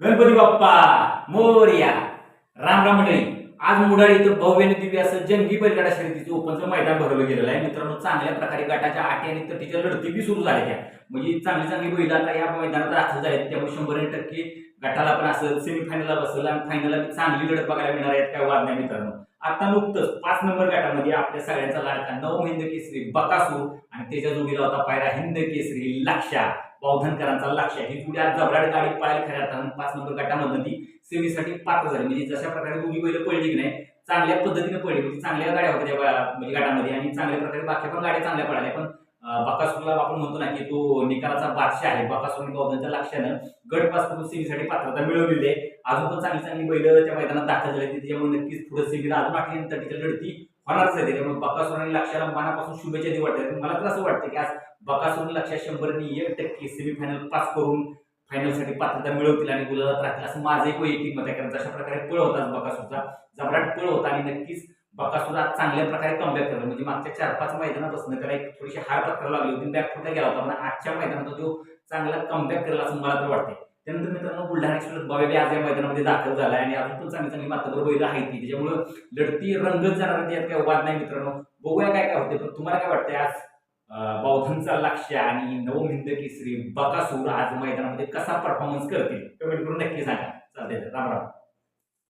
गणपती बाप्पा मोरया. राम राम मंडळी आज मुडाळी इथं भव्य आणि दिव्य असं जंगी बैलगाडा शर्यतीचं ओपनचं मैदान भरवलं गेलेलं आहे. मित्रांनो चांगल्या प्रकारे गटाच्या आटी आणि तटीच्या लढती बी सुरू झाल्या त्या. म्हणजे चांगली चांगली बैल आता या मैदानात दाखल झाले त्यामुळे शंभर टक्के गटाला पण असेल सेमीफायनलला बसेल आणि फायनलला चांगली लढत बघायला मिळणार आहेत काय वाद नाही मित्रांनो. आता नुकतंच पाच नंबर गटामध्ये आपल्या सगळ्यांचा लाडका नव हिंद केसरी बकासूर आणि त्याच्या जोडीला होता पायरा हिंद केसरी लक्षा. पावधनकरांचा लक्ष ही पुढे आज जबराट गाडी पळायला खऱ्या अर्थानं पाच नंबर गटामधून ती सेमीसाठी पात्र झाली. म्हणजे जशा प्रकारे दोन्ही बैल पडली की नाही चांगल्या पद्धतीने पडली. म्हणजे चांगल्या गाड्या होत्या त्या बा- म्हणजे गटामध्ये आणि चांगल्या प्रकारे बाकी पण गाड्या चांगल्या पडाल्या. पण अं, आपण म्हणतो ना की तो निकालाचा बादशाह आहे. बकासूर आणि लक्षानं गट पास सेमीसाठी पात्रता मिळवलेली आहे. अजून पण चांगली चांगली बैल त्या मैदानात दाखल झाली त्याच्यामुळे नक्कीच पुढे सेमीला अजून आठवी आणि लढती होणारच आहे त्याच्यामुळे बकासूर आणि लक्षाला मनापासून शुभेच्छा देऊ वाटतात. मला तर असं वाटतं की आज बकासूर लक्षात शंभरनी एक टक्के सेमीफायनल पास करून फायनलसाठी पात्रता मिळवतील आणि गुलाबात राहतील. असं माझं एक वैयक्तिक मत आहे. कारण जशा प्रकारे पळ होता बकासूरचा जबराट पळ होता आणि नक्कीच बकासूर आज चांगल्या प्रकारे कमबॅक करतो म्हणजे मागच्या चार पाच मैदानापासून त्याला एक थोडीशी हार पत्करावी लागली होती. बॅक फुटला गेला होता. पण आजच्या मैदानात तो चांगला कमबॅक करेल असं मला तर वाटते त्यानंतर मित्रांनो बुलढाणा एक्सप्रेस बाबा आज या मैदानामध्ये दाखल झाला आणि अजून पण चांगली चांगली मात्र बैल आहे ती. त्याच्यामुळं लढती रंगत जाणार आहेत, यात काय वाद नाही मित्रांनो. बघूया काय काय होते पण तुम्हाला काय वाटतंय आज बौद्धांचा लक्ष आणि नवमिंद केसरी बकासूर आज मैदानामध्ये कसा परफॉर्मन्स करतील? कमेंट करून नक्की सांगा. चालते राम राम.